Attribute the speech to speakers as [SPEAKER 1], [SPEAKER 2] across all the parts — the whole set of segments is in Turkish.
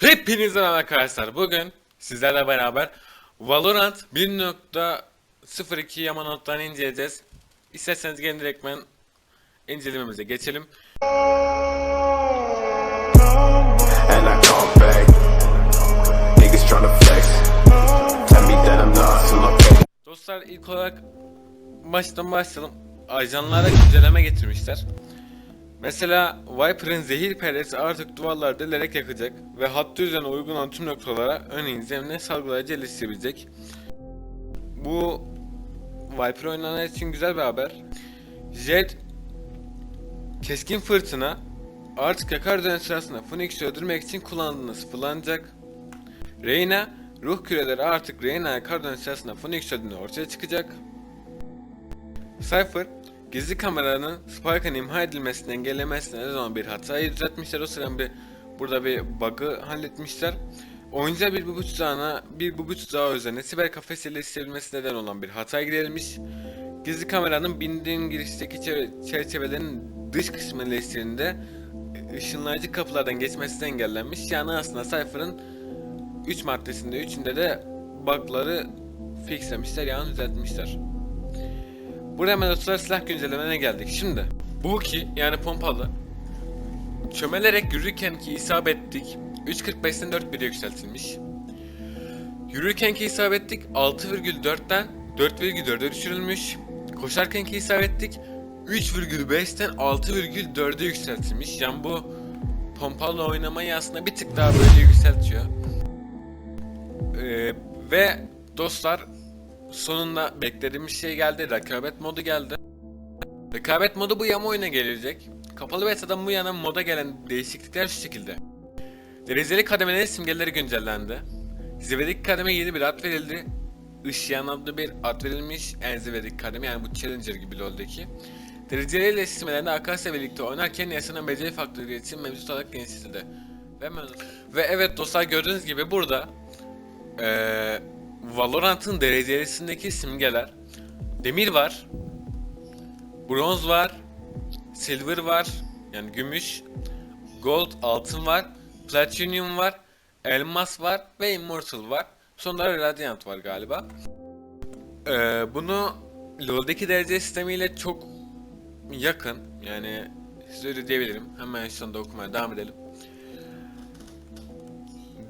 [SPEAKER 1] Hepinize merhaba arkadaşlar. Bugün sizlerle beraber Valorant 1.02 Yaman notlarını inceleyeceğiz. İsterseniz gelin direktmen incelememize geçelim. Dostlar ilk olarak baştan başlayalım. Ajanlara güncelleme getirmişler. Mesela Viper'ın zehir perdesi artık duvarları delerek yakacak ve hattı üzerine uygun olan tüm noktalara örneğin zemine salgılayıcı eleştirebilecek. Bu Viper oynayanlar için güzel bir haber. Jet keskin fırtına artık yakar dönem sırasında Phoenix'i öldürmek için kullandığında sıfırlanacak. Reyna ruh küreleri artık Reyna'ya kar dönüş sırasında Phoenix öldüğünde ortaya çıkacak. Cypher gizli kameranın Spike'ın imha edilmesini engellemesine neden olan bir hatayı düzeltmişler. O sırada bir burada bir bug'ı halletmişler. Oyuncuya bir bubu tuzağına bir bubu tuzağı üzerine siber kafesiyle isteyebilmesi neden olan bir hata giderilmiş. Gizli kameranın bindiğin girişteki çer- çerçevelerin dış kısmı eleştirinde ışınlayıcı kapılardan geçmesi engellenmiş. Yani aslında Cypher'ın 3 maddesinde 3'ünde de bug'ları fixlemişler yani düzeltmişler. Buraya hemen dostlar silah güncellemelerine geldik. Şimdi bu ki yani pompalı çömelerek yürürken ki isabetlik 3.45'ten 4.1'e yükseltilmiş. Yürürken ki isabetlik 6,4'ten 4,4'e düşürülmüş. Koşarken ki isabetlik 3,5'ten 6,4'e yükseltilmiş. Yani bu pompalı oynamayı aslında bir tık daha böyle yükseltiyor. Ee, ve dostlar sonunda beklediğimiz şey geldi. Rekabet modu geldi. Rekabet modu bu yama oyuna gelecek. Kapalı beta'dan bu yana moda gelen değişiklikler şu şekilde. Dereceli kademelerin simgeleri güncellendi. Zirvedeki kademe yeni bir ad verildi. Işıyan adlı bir ad verilmiş. En zirvedeki kademe yani bu Challenger gibi LoL'deki. Dereceli iletişimlerinde Akasya birlikte oynarken yaşanan beceri faktörü için mevcut olarak genişletildi. Ve, ve evet dostlar gördüğünüz gibi burada ee, Valorant'ın derecelisindeki simgeler demir var, bronz var, silver var yani gümüş, gold altın var, platinum var, elmas var ve immortal var. Sonra radiant var galiba. Ee, bunu LoL'deki derece sistemiyle çok yakın yani size diyebilirim. Hemen şu anda okumaya devam edelim.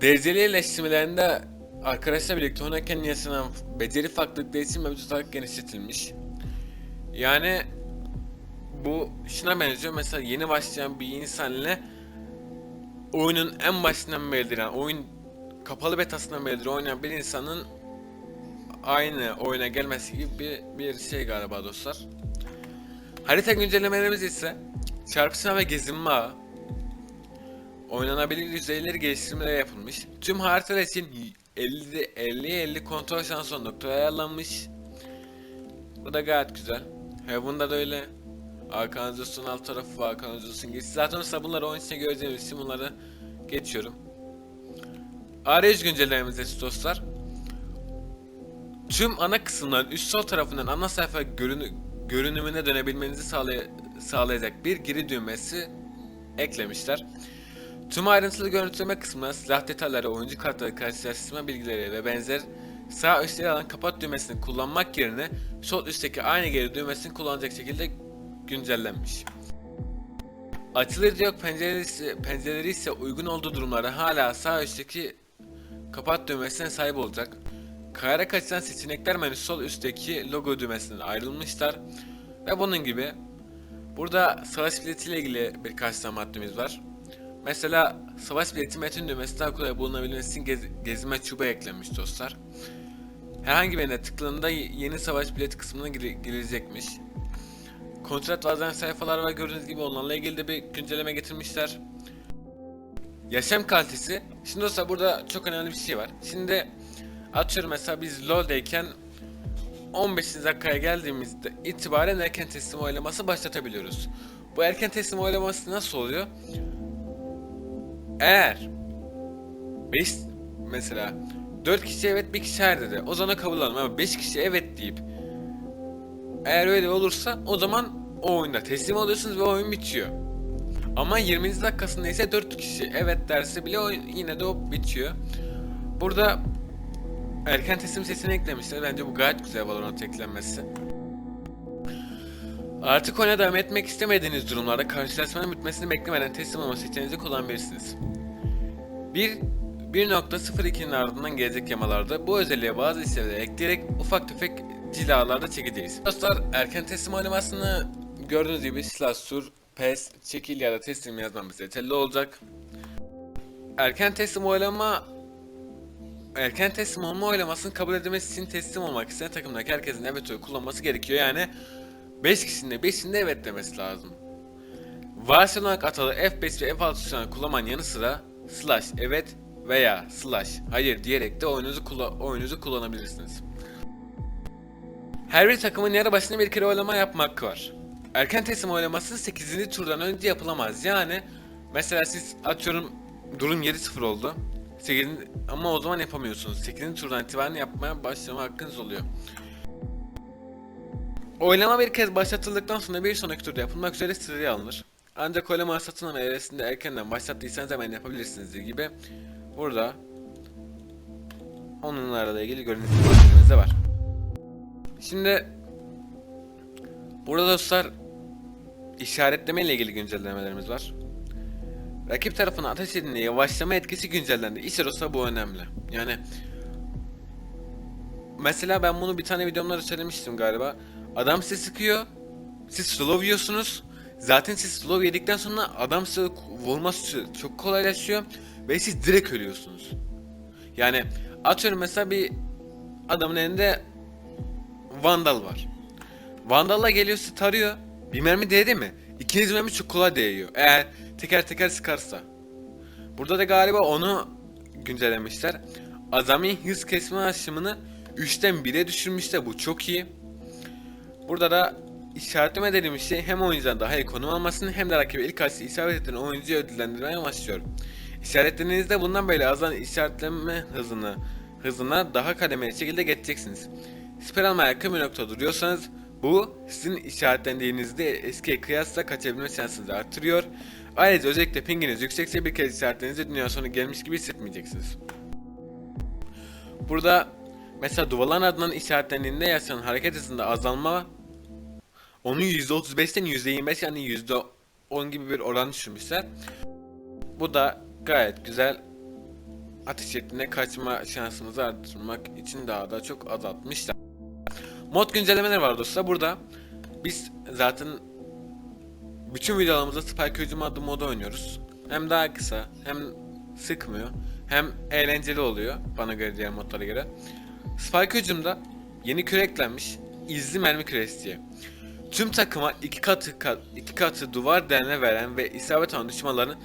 [SPEAKER 1] Dereceli eleştirmelerinde arkadaşlar birlikte oynarken yaşanan beceri farklılıkları için mevcut olarak genişletilmiş. Yani bu şuna benziyor mesela yeni başlayan bir insan ile oyunun en başından beridir oyun kapalı betasından beridir oynayan bir insanın aynı oyuna gelmesi gibi bir, bir şey galiba dostlar. Harita güncellemelerimiz ise çarpışma ve gezinme ağı, oynanabilir yüzeyleri geliştirmeler yapılmış. Tüm haritalar için 50 50 50 kontrol şansı nokta ayarlanmış. Bu da gayet güzel. Heaven'da da öyle. Arkanızın alt tarafı var, arkanızın geç. Zaten mesela bunları oyun içinde göreceğimiz için bunları geçiyorum. Arayüz güncellememiz dostlar. Tüm ana kısımların üst sol tarafından ana sayfa görünü görünümüne dönebilmenizi sağlay sağlayacak bir geri düğmesi eklemişler. Tüm ayrıntılı görüntüleme kısmına silah detayları, oyuncu kartları, karşılaştırma bilgileri ve benzer sağ üstte alan kapat düğmesini kullanmak yerine sol üstteki aynı geri düğmesini kullanacak şekilde güncellenmiş. Açılır yok pencereleri ise, pencereleri ise uygun olduğu durumlarda hala sağ üstteki kapat düğmesine sahip olacak. Kayarak açılan seçenekler menüsü sol üstteki logo düğmesinden ayrılmışlar. Ve bunun gibi burada savaş biletiyle ilgili birkaç tane maddemiz var. Mesela savaş bileti metin düğmesi daha kolay bulunabilmesi için gez, gezme çubuğu eklenmiş dostlar. Herhangi birine tıkladığında y- yeni savaş bileti kısmına girilecekmiş. Kontrat bazen sayfalar var gördüğünüz gibi onlarla ilgili de bir güncelleme getirmişler. Yaşam kalitesi. Şimdi dostlar burada çok önemli bir şey var. Şimdi atıyorum mesela biz LoL'deyken 15. dakikaya geldiğimizde itibaren erken teslim oylaması başlatabiliyoruz. Bu erken teslim oylaması nasıl oluyor? Eğer 5 mesela 4 kişi evet bir kişi hayır dedi. O zaman kabul alalım ama 5 kişi evet deyip eğer öyle olursa o zaman o oyunda teslim oluyorsunuz ve oyun bitiyor. Ama 20. dakikasında ise 4 kişi evet derse bile oyun yine de o bitiyor. Burada erken teslim sesini eklemişler. Bence bu gayet güzel Valorant eklenmesi. Artık oyuna devam etmek istemediğiniz durumlarda karşılaşmanın bitmesini beklemeden teslim olma seçeneğinizi kullanabilirsiniz. 1 1.02'nin ardından gelecek yamalarda bu özelliğe bazı listeleri ekleyerek ufak tefek cilalarda çekeceğiz. Dostlar erken teslim oynamasını gördüğünüz gibi silah sur, pes, çekil ya da teslim yazmamız yeterli olacak. Erken teslim oylama erken teslim olma oylamasını kabul edilmesi için teslim olmak isteyen takımdaki herkesin evet oyu kullanması gerekiyor. Yani 5 kişinin de 5'inin de evet demesi lazım. Varsayılan atalı F5 ve F6 tuşlarını kullanmanın yanı sıra slash evet veya slash hayır diyerek de oyununuzu, kulla- oyununuzu kullanabilirsiniz. Her bir takımın yarı başına bir kere oylama yapma hakkı var. Erken teslim oylaması 8. turdan önce yapılamaz. Yani mesela siz atıyorum durum 7-0 oldu. 8. ama o zaman yapamıyorsunuz. 8. turdan itibaren yapmaya başlama hakkınız oluyor. Oylama bir kez başlatıldıktan sonra bir sonraki turda yapılmak üzere sıraya alınır. Ancak oylama satın evresinde erkenden başlattıysanız hemen yapabilirsiniz gibi. Burada onunlarla ilgili görüntü malzememiz de var. Şimdi burada dostlar işaretleme ile ilgili güncellemelerimiz var. Rakip tarafına ateş edildiğinde yavaşlama etkisi güncellendi. İşte dostlar bu önemli. Yani mesela ben bunu bir tane videomda da söylemiştim galiba. Adam size sıkıyor. Siz slow yiyorsunuz. Zaten siz slow yedikten sonra adam size vurması çok kolaylaşıyor. Ve siz direkt ölüyorsunuz. Yani atıyorum mesela bir adamın elinde Vandal var. Vandal'la geliyor sizi tarıyor. Bir mermi değdi mi? İkinci mermi çok kolay değiyor. Eğer teker teker sıkarsa. Burada da galiba onu güncellemişler. Azami hız kesme aşımını 3'ten 1'e düşürmüşler. Bu çok iyi. Burada da işaretleme dediğimiz şey hem oyuncudan daha iyi konum almasını hem de rakibi ilk açısı isabet eden oyuncuyu ödüllendirmeye amaçlıyor. İşaretlediğinizde bundan böyle azalan işaretleme hızını hızına daha kademeli şekilde geçeceksiniz. Siper almaya yakın bir nokta duruyorsanız bu sizin işaretlendiğinizde eskiye kıyasla kaçabilme şansınızı artırıyor. Ayrıca özellikle pinginiz yüksekse bir kez işaretlediğinizde dünya sonu gelmiş gibi hissetmeyeceksiniz. Burada mesela duvarların ardından işaretlendiğinde yaşanan hareket hızında azalma onu %35'ten %25 yani %10 gibi bir oran düşürmüşler. Bu da gayet güzel ateş ettiğinde kaçma şansımızı arttırmak için daha da çok azaltmışlar. Mod güncellemeleri var dostlar. Burada biz zaten bütün videolarımızda Spike Hücum adlı modu oynuyoruz. Hem daha kısa, hem sıkmıyor, hem eğlenceli oluyor bana göre diğer modlara göre. Spike Hücum'da yeni küre eklenmiş. İzli mermi küresi diye. Tüm takıma iki katı kat, iki katı duvar değerine veren ve isabet olan düşmanların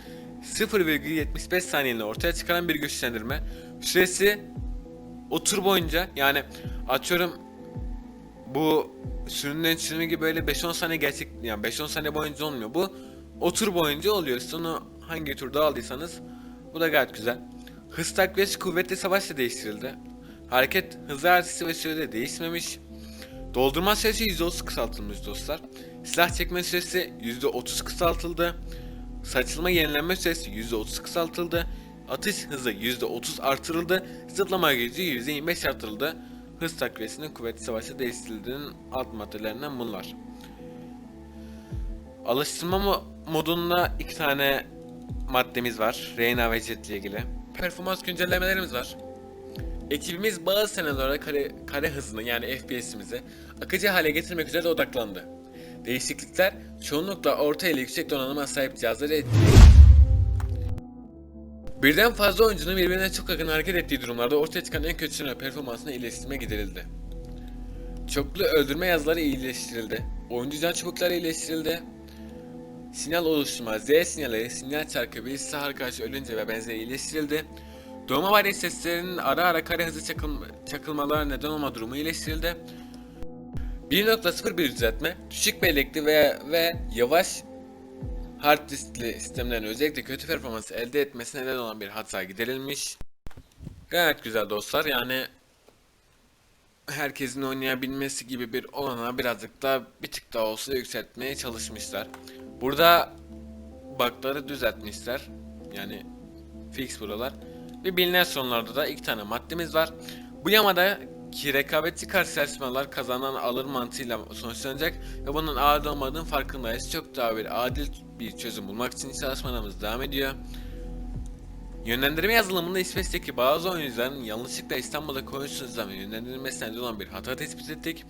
[SPEAKER 1] 0,75 saniyeliğine ortaya çıkaran bir güçlendirme. Süresi o tur boyunca yani atıyorum bu sürünün sürümü gibi böyle 5-10 saniye gerçek yani 5-10 saniye boyunca olmuyor. Bu o tur boyunca oluyor. Siz onu hangi turda aldıysanız bu da gayet güzel. Hız takviyesi kuvvetli savaşla değiştirildi. Hareket hızı artısı ve sürede değişmemiş. Doldurma süresi %30 kısaltılmış dostlar. Silah çekme süresi %30 kısaltıldı. Saçılma yenilenme süresi %30 kısaltıldı. Atış hızı %30 artırıldı. Zıplama gücü %25 artırıldı. Hız takviyesinin kuvvetli savaşta değiştirildiğinin alt maddelerinden bunlar. Alıştırma mo- modunda iki tane maddemiz var. Reyna ve Jet ile ilgili. Performans güncellemelerimiz var. Ekibimiz bazı senelerde kare, kare hızını yani FPS'imizi akıcı hale getirmek üzere odaklandı. Değişiklikler çoğunlukla orta ile yüksek donanıma sahip cihazları etkiledi. Birden fazla oyuncunun birbirine çok yakın hareket ettiği durumlarda ortaya çıkan en kötü senaryo performansına iyileştirme giderildi. Çoklu öldürme yazıları iyileştirildi. Oyuncu can çubukları iyileştirildi. Sinyal oluşturma, Z sinyali, sinyal çarkı, bir sahar karşı ölünce ve benzeri iyileştirildi. Doğma variye seslerinin ara ara kare hızı çakılma, çakılmalara neden olma durumu iyileştirildi. 1.0 bir düzeltme, düşük bellekli ve, ve yavaş hard diskli sistemlerin özellikle kötü performans elde etmesine neden olan bir hata giderilmiş. Gayet güzel dostlar yani herkesin oynayabilmesi gibi bir olanağı birazcık daha bir tık daha olsa yükseltmeye çalışmışlar. Burada bug'ları düzeltmişler. Yani fix buralar. Ve bilinen sonlarda da iki tane maddemiz var. Bu yamada ki rekabetçi karşılaşmalar kazanan alır mantığıyla sonuçlanacak ve bunun adil olmadığının farkındayız. Çok daha bir adil bir çözüm bulmak için çalışmalarımız devam ediyor. Yönlendirme yazılımında İsveç'teki bazı oyuncuların yanlışlıkla İstanbul'da konuştuğu zaman yönlendirilmesine neden olan bir hata tespit ettik.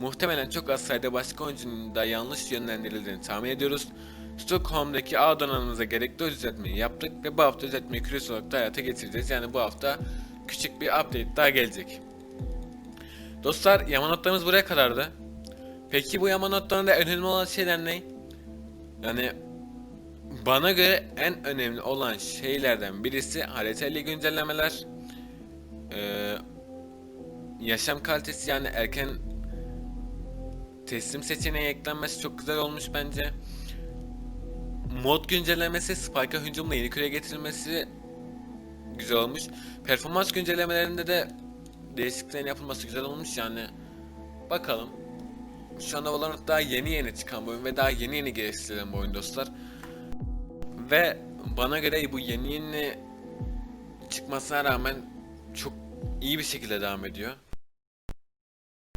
[SPEAKER 1] Muhtemelen çok az sayıda başka oyuncunun da yanlış yönlendirildiğini tahmin ediyoruz. Stockholm'daki A donanımıza gerekli düzeltmeyi yaptık ve bu hafta düzeltmeyi küresel olarak da hayata getireceğiz. Yani bu hafta küçük bir update daha gelecek. Dostlar yama notlarımız buraya kadardı. Peki bu yama notlarında önemli olan şeyler ne? Yani bana göre en önemli olan şeylerden birisi haritayla güncellemeler. Ee, yaşam kalitesi yani erken teslim seçeneği eklenmesi çok güzel olmuş bence. Mod güncellemesi Spike'a hücumla yeni küre getirilmesi güzel olmuş. Performans güncellemelerinde de değişikliklerin yapılması güzel olmuş yani. Bakalım. Şu anda Valorant daha yeni yeni çıkan bir oyun ve daha yeni yeni geliştirilen bir oyun dostlar. Ve bana göre bu yeni yeni çıkmasına rağmen çok iyi bir şekilde devam ediyor.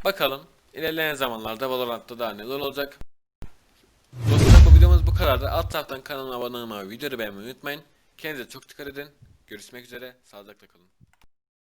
[SPEAKER 1] Bakalım ilerleyen zamanlarda Valorant'ta daha neler olacak. Dostlar bu kadardı. Alt taraftan kanalıma abone olmayı, videoyu beğenmeyi unutmayın. Kendinize çok dikkat edin. Görüşmek üzere. Sağlıcakla kalın.